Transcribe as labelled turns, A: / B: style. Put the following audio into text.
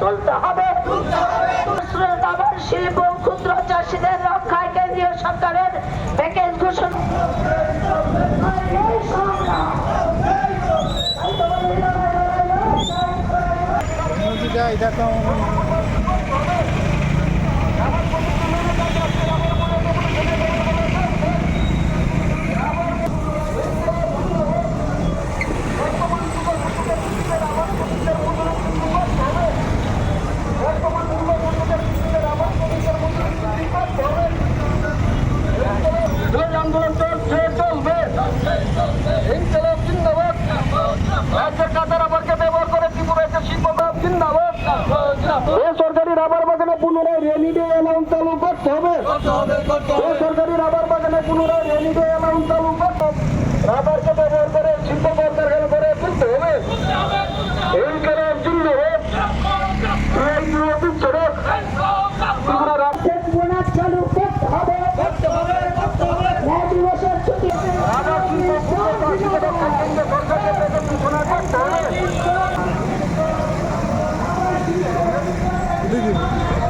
A: তুলতে হবে। শিল্প ক্ষুদ্র চাষীদের রক্ষায় কেন্দ্রীয় সরকারের প্যাকেজ ঘোষণা।
B: এটা তো
C: আন্দোলন চলছে চলবে ইনকলাব জিন্দাবাদ। রাজ্যের কাঁচা রাবারকে ব্যবহার করে ত্রিপুরা একটা শিল্প জিন্দাবাদ। বেসরকারি রাবার বাগানে পুনরায় রেনিডে অ্যালাউন্স চালু করতে হবে। বেসরকারি রাবার বাগানে পুনরায় রেনিডে অ্যালাউন্স চালু করতে হবে রাবারকে ব্যবহার করে শিল্প কলকারখানা করে তুলতে হবে ইনকলাব জিন্দাবাদ এই বিরোধী ছেড়ে ত্রিপুরা রাজ্য
A: বোনাস চালু করতে হবে ন্যায় দিবসের ছুটি
C: রাবার শিল্প চাষিদের রক্ষায় কেন্দ্র সরকারকে প্যাকেজ ঘোষণা করতে হবে
B: দিদি